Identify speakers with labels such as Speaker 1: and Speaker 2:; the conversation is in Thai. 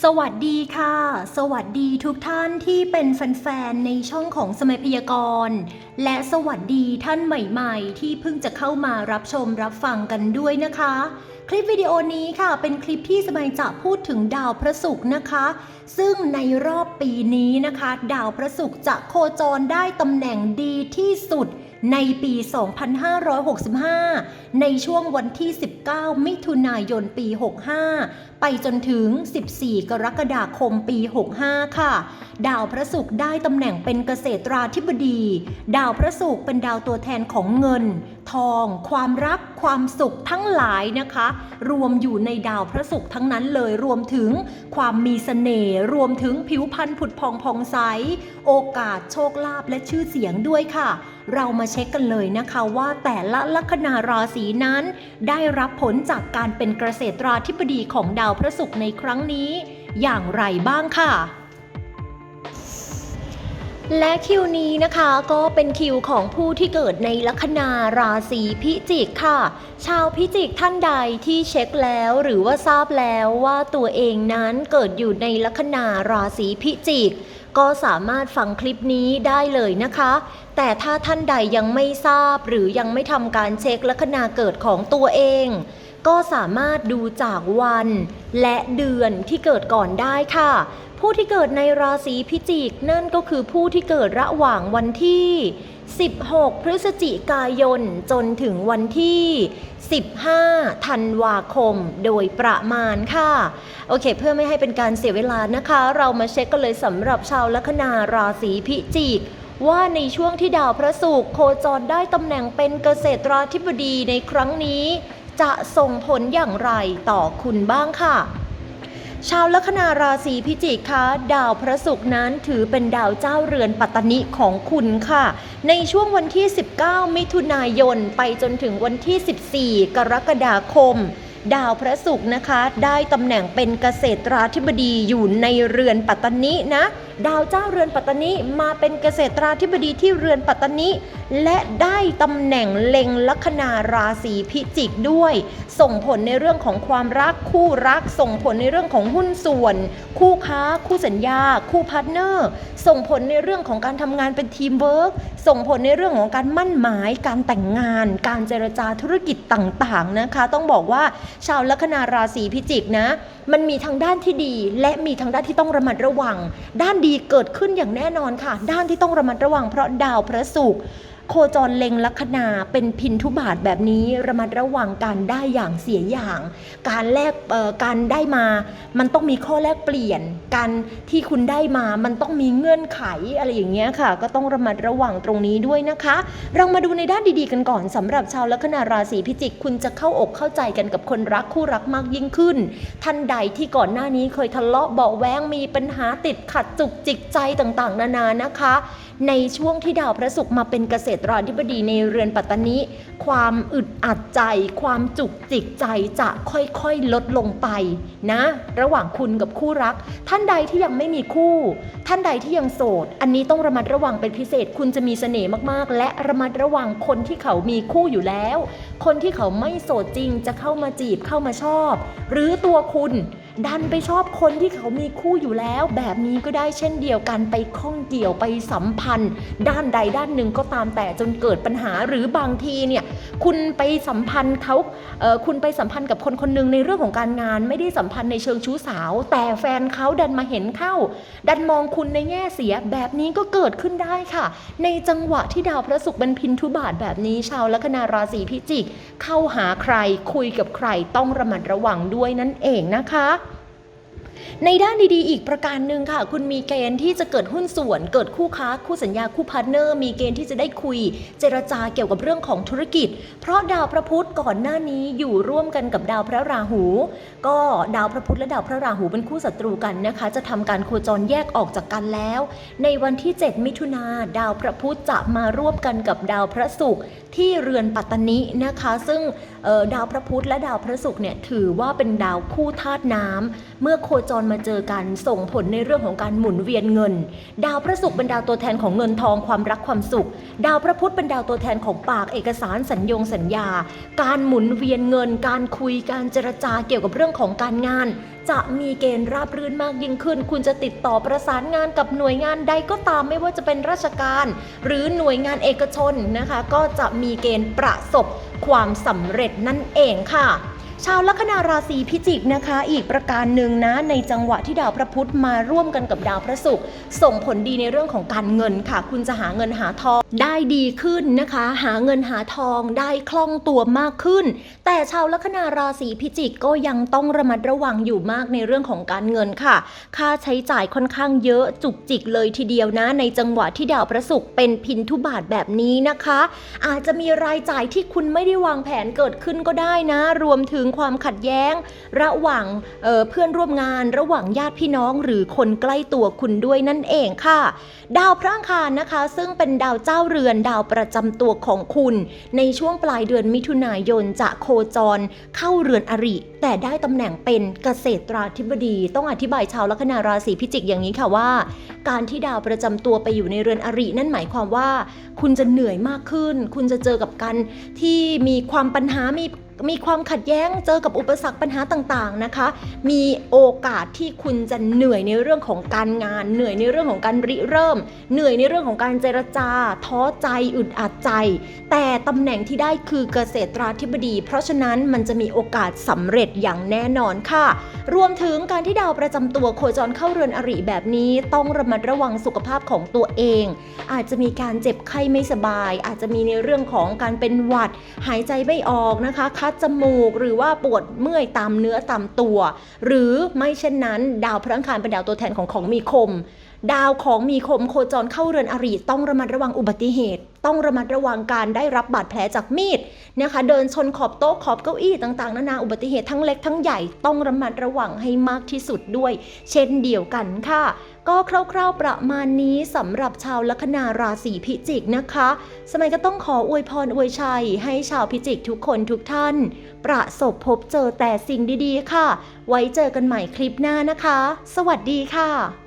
Speaker 1: สวัสดีค่ะ สวัสดีทุกท่านที่เป็นแฟนๆ ในช่องของสมัยพยากรณ์ และสวัสดีท่านใหม่ๆ ที่เพิ่งจะเข้ามารับชมรับฟังกันด้วยนะคะ คลิปวิดีโอนี้ค่ะ เป็นคลิปที่สมัยจะพูดถึงดาวพระศุกร์นะคะ ซึ่งในรอบปีนี้นะคะ ดาวพระศุกร์จะโคจรได้ตำแหน่งดีที่สุด ในปี 2565 ในช่วงวันที่ 19 มิถุนายนปี 65 ไปจนถึง 14 กรกฎาคมปี 65 ค่ะ ดาวพระศุกร์ได้ตำแหน่งเป็นเกษตราธิบดี ดาวพระศุกร์เป็นดาวตัวแทนของเงิน ทอง ความรัก ความสุขทั้งหลายนะคะ รวมอยู่ในดาวพระศุกร์ทั้งนั้นเลยรวมถึงความมีเสน่ห์รวมถึงผิวพรรณผุดพองพองใส โอกาสโชคลาภและชื่อเสียงด้วยค่ะ เรามาเช็คกันเลยนะคะว่าแต่ละลัคนาราศีนั้น ได้รับผลจากการเป็นเกษตราธิบดีของดาวพระศุกร์ในครั้งนี้ อย่างไรบ้างค่ะและคิวนี้นะคะก็เป็นคิวของผู้ที่เกิดในลัคนาราศีพิจิกค่ะ ชาวพิจิกท่านใดที่เช็คแล้วหรือว่าทราบแล้วว่าตัวเองนั้นเกิดอยู่ในลัคนาราศีพิจิก ก็สามารถฟังคลิปนี้ได้เลยนะคะ แต่ถ้าท่านใดยังไม่ทราบหรือยังไม่ทำการเช็คลัคนาเกิดของตัวเอง ก็สามารถดูจากวันและเดือนที่เกิดก่อนได้ค่ะ ผู้ที่เกิดในราศีพิจิกนั่นก็คือผู้ที่เกิดระหว่างวันที่ 16 พฤศจิกายน จนถึงวันที่ 15 ธันวาคมโดยประมาณค่ะ โอเค เพื่อไม่ให้เป็นการเสียเวลานะคะ เรามาเช็คกันเลยสำหรับชาวลัคนาราศีพิจิกว่าในช่วงที่ดาวพระศุกร์โคจรได้ตำแหน่งเป็นเกษตราธิบดีในครั้งนี้ จะส่งผลอย่างไรต่อคุณบ้างค่ะ ชาวลัคนาราศีพิจิกคะดาวพระศุกร์นั้นถือเป็นดาวเจ้าเรือนปัตตนิของคุณค่ะ ในช่วงวันที่ 19 มิถุนายน ไปจนถึงวันที่ 14 กรกฎาคมดาวพระศุกร์นะคะ ได้ตำแหน่งเป็นเกษตราธิบดีอยู่ในเรือนปัตตนินะ ดาวเจ้าเรือนปัตตานิมาเป็นเกษตราธิบดีที่เรือนปัตตานิและได้ตำแหน่งเล็งลัคนาราศีพิจิกด้วย ส่งผลในเรื่องของความรักคู่รัก ส่งผลในเรื่องของหุ้นส่วน คู่ค้า คู่สัญญา คู่พาร์ทเนอร์ ส่งผลในเรื่องของการทำงานเป็นทีมเวิร์กส่งผลในเรื่องของการมั่นหมาย การแต่งงาน การเจรจาธุรกิจต่างๆนะคะ ต้องบอกว่าชาวลัคนาราศีพิจิกนะ มันมีทั้งด้านที่ดีและมีทั้งด้านที่ต้องระมัดระวัง ด้านดีเกิดขึ้นอย่างแน่นอนค่ะ ด้านที่ต้องระมัดระวังเพราะดาวพระศุกร์ โคจรเล็งลัคนาเป็นพินทุบาทแบบนี้ระมัดระวังการได้อย่างเสียอย่าง การแลกการได้มา มันต้องมีข้อแลกเปลี่ยน การที่คุณได้มามันต้องมีเงื่อนไขอะไรอย่างเงี้ยค่ะ ก็ต้องระมัดระวังตรงนี้ด้วยนะคะ เรามาดูในด้านดีๆกันก่อนสำหรับชาวลัคนาราศีพิจิก คุณจะเข้าอกเข้าใจกันกับคนรักคู่รักมากยิ่งขึ้น ท่านใดที่ก่อนหน้านี้เคยทะเลาะเบาแวงมีปัญหาติดขัดจุกจิกใจต่างๆ นานานะคะ ในช่วงที่ดาวพระศุกร์มาเป็นเกษตราธิบดีในเรือนปัตตนิความอึดอัดใจ ความจุกจิกใจจะค่อยๆลดลงไปนะ ระหว่างคุณกับคู่รัก ท่านใดที่ยังไม่มีคู่ ท่านใดที่ยังโสด อันนี้ต้องระมัดระวังเป็นพิเศษ คุณจะมีเสน่ห์มากๆ และระมัดระวังคนที่เขามีคู่อยู่แล้ว คนที่เขาไม่โสดจริงจะเข้ามาจีบเข้ามาชอบ หรือตัวคุณ ดันไปชอบคนที่เขามีคู่อยู่แล้ว แบบนี้ก็ได้เช่นเดียวกันไปข้องเกี่ยวไปสัมพันธ์ ด้านใดด้านหนึ่งก็ตามแต่จนเกิดปัญหาหรือบางทีเนี่ยคุณไปสัมพันธ์เขาเออคุณไปสัมพันธ์กับคนคนหนึ่งในเรื่องของการงาน ไม่ได้สัมพันธ์ในเชิงชู้สาว แต่แฟนเขาดันมาเห็นเข้า ดันมองคุณในแง่เสียแบบนี้ก็เกิดขึ้นได้ค่ะ ในจังหวะที่ดาวพระศุกร์เป็นพินทุบาทแบบนี้ ชาวลัคนาราศีพิจิก เข้าหาใครคุยกับใครต้องระมัดระวังด้วยนั่นเองนะคะ ในด้านดีๆ อีกประการหนึ่งค่ะ คุณมีเกณฑ์ที่จะเกิดหุ้นส่วน เกิดคู่ค้า คู่สัญญา คู่พาร์ทเนอร์ มีเกณฑ์ที่จะได้คุย เจรจาเกี่ยวกับเรื่องของธุรกิจ เพราะดาวพระพุธก่อนหน้านี้อยู่ร่วมกันกับดาวพระราหู ก็ดาวพระพุธและดาวพระราหูเป็นคู่ศัตรูกันนะคะ จะทำการโคจรแยกออกจากกันแล้ว ในวันที่ 7 มิถุนาดาวพระพุธจะมาร่วมกันกับดาวพระศุกร์ที่เรือนปัตตนินะคะ ซึ่งดาวพระพุธและดาวพระศุกร์เนี่ยถือว่าเป็นดาวคู่ธาตุน้ำเมื่อโคจจรมาเจอกันส่งผลในเรื่องของการหมุนเวียนเงิน ดาวพระศุกร์เป็นดาวตัวแทนของเงินทองความรักความสุข ดาวพระพุธเป็นดาวตัวแทนของปากเอกสารสัญญงสัญญา การหมุนเวียนเงิน การคุยการเจรจาเกี่ยวกับเรื่องของการงาน จะมีเกณฑ์ราบรื่นมากยิ่งขึ้น คุณจะติดต่อประสานงานกับหน่วยงานใดก็ตามไม่ว่าจะเป็นราชการ หรือหน่วยงานเอกชนนะคะ ก็จะมีเกณฑ์ประสบความสำเร็จนั่นเองค่ะ ชาวลัคนาราศีพิจิกนะคะ อีกประการหนึ่งนะในจังหวะที่ดาวพระพุธมาร่วมกันกับดาวพระศุกร์ส่งผลดีในเรื่องของการเงินค่ะ คุณจะหาเงินหาทองได้ดีขึ้นนะคะ หาเงินหาทองได้คล่องตัวมากขึ้น แต่ชาวลัคนาราศีพิจิกก็ยังต้องระมัดระวังอยู่มากในเรื่องของการเงินค่ะ ค่าใช้จ่ายค่อนข้างเยอะจุกจิกเลยทีเดียวนะ ในจังหวะที่ดาวพระศุกร์เป็นพินทุบาทแบบนี้นะคะ อาจจะมีรายจ่ายที่คุณไม่ได้วางแผนเกิดขึ้นก็ได้นะ รวมถึงความขัดแย้ง ระหว่างเเพื่อนร่วมงานระหว่างญาติพี่น้องหรือคนใกล้ตัวคุณด้วยนั่นเองค่ะ ดาวพระอังคารนะคะ ซึ่งเป็นดาวเจ้าเรือนดาวประจำตัวของคุณ ในช่วงปลายเดือนมิถุนายนจะโคจรเข้าเรือนอริ แต่ได้ตำแหน่งเป็นเกษตราธิบดี ต้องอธิบายชาวลัคนาราศีพิจิกอย่างนี้ค่ะว่า การที่ดาวประจำตัวไปอยู่ในเรือนอริ นั่นหมายความว่า คุณจะเหนื่อยมากขึ้น คุณจะเจอกับการที่มีความปัญหามี มีความขัดแย้งเจอกับอุปสรรคปัญหาต่างๆนะคะ มีโอกาสที่คุณจะเหนื่อยในเรื่องของการงาน เหนื่อยในเรื่องของการริเริ่ม เหนื่อยในเรื่องของการเจรจา ท้อใจอึดอัดใจ แต่ตำแหน่งที่ได้คือเกษตราธิบดี เพราะฉะนั้นมันจะมีโอกาสสำเร็จอย่างแน่นอนค่ะ รวมถึงการที่ดาวประจำตัวโคจรเข้าเรือนอริแบบนี้ ต้องระมัดระวังสุขภาพของตัวเอง อาจจะมีการเจ็บไข้ไม่สบาย อาจจะมีในเรื่องของการเป็นหวัด หายใจไม่ออกนะคะคัดจมูก หรือว่าปวดเมื่อยตามเนื้อตามตัว หรือไม่เช่นนั้น ดาวพระอังคารเป็นดาวตัวแทนของของมีคม ดาวของมีคมโคจรเข้าเรือนอริต้องระมัดระวังอุบัติเหตุ ต้องระมัดระวังการได้รับบาดแผลจากมีดนะคะ เดินชนขอบโต๊ะขอบเก้าอี้ต่างๆนานาอุบัติเหตุทั้งเล็กทั้งใหญ่ต้องระมัดระวังให้มากที่สุดด้วย เช่นเดียวกันค่ะ ก็คร่าวๆประมาณนี้สำหรับชาวลัคนาราศีพิจิกนะคะ สมัยก็ต้องขออวยพรอวยชัย ให้ชาวพิจิกทุกคนทุกท่าน ประสบพบเจอแต่สิ่งดีๆ ค่ะ ไว้เจอกันใหม่คลิปหน้านะคะ สวัสดีค่ะ